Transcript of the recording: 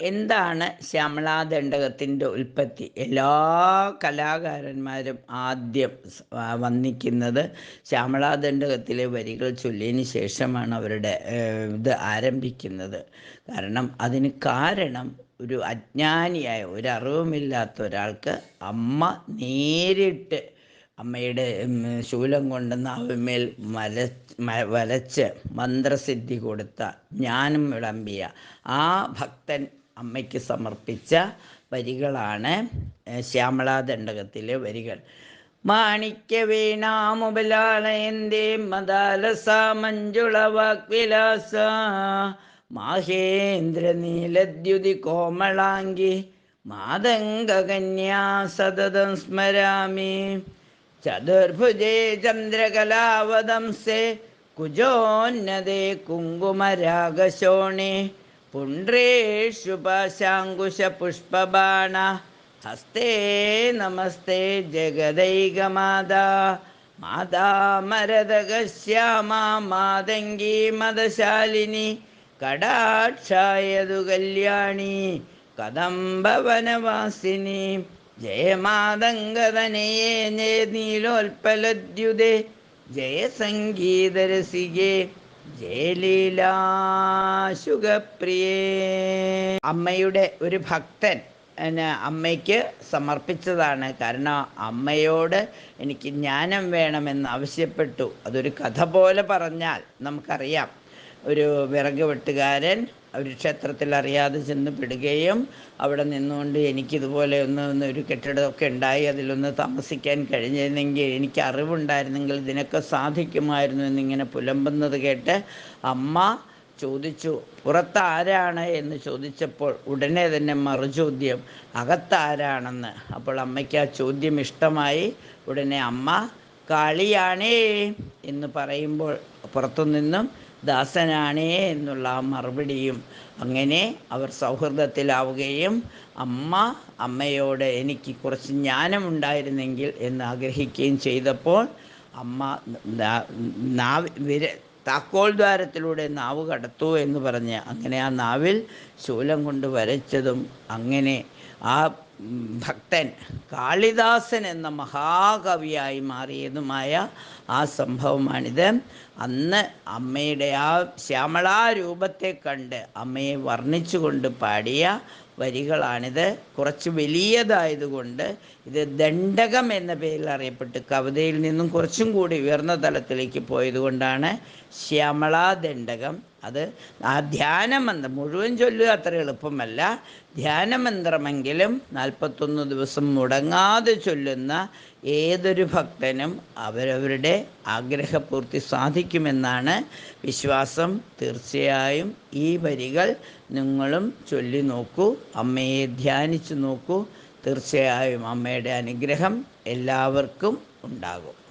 എന്താണ് ശ്യാമളാദണ്ഡകത്തിന്റെ ഉൽപ്പത്തി? എല്ലാ കലാകാരന്മാരും ആദ്യം വന്നിക്കുന്നത് ശ്യാമളാ ദണ്ഡകത്തിലെ ശ്യാമളാദണ്ഡകത്തിലെ വരികൾ ചൊല്ലിയതിന് ശേഷമാണ് അവരുടെ ഇത് ആരംഭിക്കുന്നത്. കാരണം അതിന് കാരണം ഒരു അജ്ഞാനിയായ ഒരു ഒരാൾക്ക് അമ്മ നേരിട്ട് അമ്മയുടെ ശൂലം കൊണ്ട് നാവിന്മേൽ വല വലച്ച് മന്ത്രസിദ്ധി കൊടുത്ത ജ്ഞാനം വിളമ്പിയ ആ ഭക്തൻ അമ്മയ്ക്ക് സമർപ്പിച്ച വരികളാണ് ശ്യാമളാദണ്ഡകത്തിലെ വരികൾ. മാണിക്യ വീണാമുബലാളയന്തേ മദാലസ മഞ്ജുള വാഗ്വിലാസ. മാഹേന്ദ്ര നീലദ്യുതി കോമളാംഗി മാതംഗകന്യാ സതതം സ്മരാമി. ചതുർഭുജേ ചന്ദ്രകലാവതംസേ കുജോന്നതേ കുങ്കുമരാഗശോണേ. പുണ്ട്രേഷു പാശാങ്കുശപുഷ്പബാണ ഹസ്തേ നമസ്തേ ജഗദൈകമാതാ. മാതാ മരതകശ്യാമാ മാതംഗീ മദശാലിനി കടാക്ഷായതു കല്യാണി കദംബവനവാസിനി. ജയമാതംഗതനയേ ജയ നീലോൽപലദ്യുതേ ജയ സംഗീതരസികേ. ജയലീലാശുഖപ്രിയേ അമ്മയുടെ ഒരു ഭക്തൻ എന്നെ അമ്മയ്ക്ക് സമർപ്പിച്ചതാണ്. കാരണം അമ്മയോട് എനിക്ക് ജ്ഞാനം വേണമെന്ന് ആവശ്യപ്പെട്ടു. അതൊരു കഥ പോലെ പറഞ്ഞാൽ നമുക്കറിയാം. ഒരു വിറക് വെട്ടുകാരൻ ഒരു ക്ഷേത്രത്തിൽ അറിയാതെ ചെന്ന് പെടുകയും അവിടെ നിന്നുകൊണ്ട് എനിക്കിതുപോലെ ഒന്ന് ഒന്ന് ഒരു കെട്ടിടമൊക്കെ ഉണ്ടായി അതിലൊന്ന് താമസിക്കാൻ കഴിഞ്ഞിരുന്നെങ്കിൽ എനിക്ക് അറിവുണ്ടായിരുന്നെങ്കിൽ ഇതിനൊക്കെ സാധിക്കുമായിരുന്നു എന്നിങ്ങനെ പുലമ്പുന്നത് കേട്ട് അമ്മ ചോദിച്ചു പുറത്താരാണ്? എന്ന് ചോദിച്ചപ്പോൾ ഉടനെ തന്നെ മറുചോദ്യം അകത്താരാണെന്ന്. അപ്പോൾ അമ്മയ്ക്ക് ആ ചോദ്യം ഇഷ്ടമായി. ഉടനെ അമ്മ കാളിയാണേ എന്ന് പറയുമ്പോൾ പുറത്തുനിന്നും ദാസനാണേ എന്നുള്ള ആ മറുപടിയും അങ്ങനെ അവർ സൗഹൃദത്തിലാവുകയും അമ്മ അമ്മയോട് എനിക്ക് കുറച്ച് ജ്ഞാനമുണ്ടായിരുന്നെങ്കിൽ എന്ന് ആഗ്രഹിക്കുകയും ചെയ്തപ്പോൾ അമ്മ നാവ് വിര താക്കോൽ ദ്വാരത്തിലൂടെ നാവ് കടത്തു എന്ന് പറഞ്ഞ്. അങ്ങനെ ആ നാവിൽ ശൂലം കൊണ്ട് വരച്ചതും അങ്ങനെ ആ ഭക്തൻ കാളിദാസൻ എന്ന മഹാകവിയായി മാറിയതുമായ ആ സംഭവമാണിത്. അന്ന് അമ്മയുടെ ആ ശ്യാമളാ രൂപത്തെ കണ്ട് അമ്മയെ വർണിച്ചുകൊണ്ട് പാടിയ വരികളാണിത്. കുറച്ച് വലിയതായതുകൊണ്ട് ഇത് ദണ്ഡകം എന്ന പേരിൽ അറിയപ്പെട്ട് കവിതയിൽ നിന്നും കുറച്ചും കൂടി ഉയർന്ന തലത്തിലേക്ക് പോയതുകൊണ്ടാണ് ശ്യാമളാ ദണ്ഡകം. അത് ആ ധ്യാനമന്ത്രം മുഴുവൻ ചൊല്ലുക അത്ര എളുപ്പമല്ല. ധ്യാനമന്ത്രമെങ്കിലും നാൽപ്പത്തൊന്ന് ദിവസം മുടങ്ങാതെ ചൊല്ലുന്ന ഏതൊരു ഭക്തനും അവരവരുടെ ആഗ്രഹപൂർത്തി സാധിക്കുമെന്നാണ് വിശ്വാസം. തീർച്ചയായും ഈ വരികൾ നിങ്ങളും ചൊല്ലി നോക്കൂ അമ്മയെ ധ്യാനിച്ചു നോക്കൂ. തീർച്ചയായും അമ്മയുടെ അനുഗ്രഹം എല്ലാവർക്കും ഉണ്ടാകും.